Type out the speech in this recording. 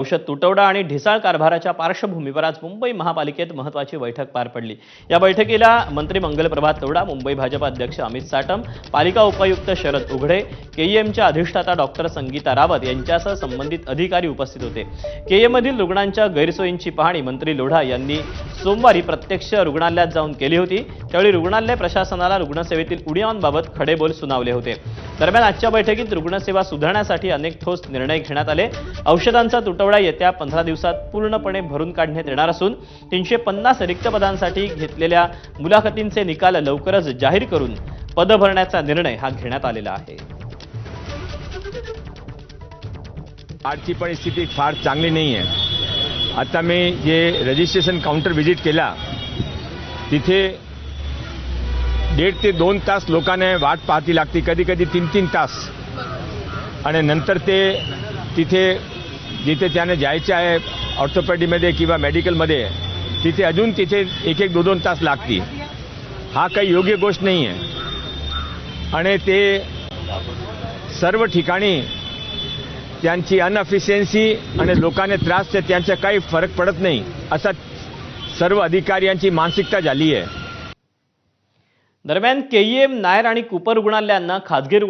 औषध तुटवडा आणि ढिसाळ कारभाराच्या पार्श्वभूमीवर आज मुंबई महापालिकेत महत्वाची बैठक पार पडली. या बैठकीला मंत्री मंगलप्रभात तोडा मुंबई भाजप अध्यक्ष अमित साटम पालिका उपायुक्त शरद उघडे केईएमच्या अधिष्ठाता डॉक्टर संगीता रावत यांच्यासह संबंधित अधिकारी उपस्थित होते. केईएममधील रुग्णांच्या गैरसोयींची पाहणी मंत्री लोढा यांनी सोमवारी प्रत्यक्ष रुग्णालयात जाऊन केली होती. त्यावेळी रुग्णालय प्रशासनाला रुग्णसेवेतील उडीवांबाबत खडेबोल सुनावले होते. दरम्यान आजच्या बैठकीत रुग्णसेवा सुधारण्यासाठी अनेक ठोस निर्णय घेण्यात आले. औषधांचा तुटवडा येत्या पंधरा दिवसात पूर्णपणे भरून काढण्यात येणार असून तीनशे पन्नास रिक्त पदांसाठी घेतलेल्या मुलाखतींचे निकाल लवकरच जाहीर करून पद भरण्याचा निर्णय हा घेण्यात आलेला आहे. आजची परिस्थिती फार चांगली नाही आहे आता मी जे रजिस्ट्रेशन काउंटर व्हिजिट केला तिथे दीड ते दोन तास लोकांना वाट पाहती लागते. कधी कधी तीन तीन तास. आणि नंतर ते तिथे जिथे त्याने जायचे आहे ऑर्थोपॅडीमध्ये किंवा मेडिकलमध्ये तिथे अजून तिथे एक एक दोन दोन तास लागते. हा काही योग्य गोष्ट नाही आहे. आणि ते सर्व ठिकाणी त्यांची अनअफिशियन्सी आणि लोकांना त्रास ते त्यांचा काही फरक पडत नाही. असा सर्व अधिकाऱ्यांची मानसिकता झाली आहे. दरम्यान केईएम नायर आणि कुपर रुग्णालयांना खाजगी रुग्ण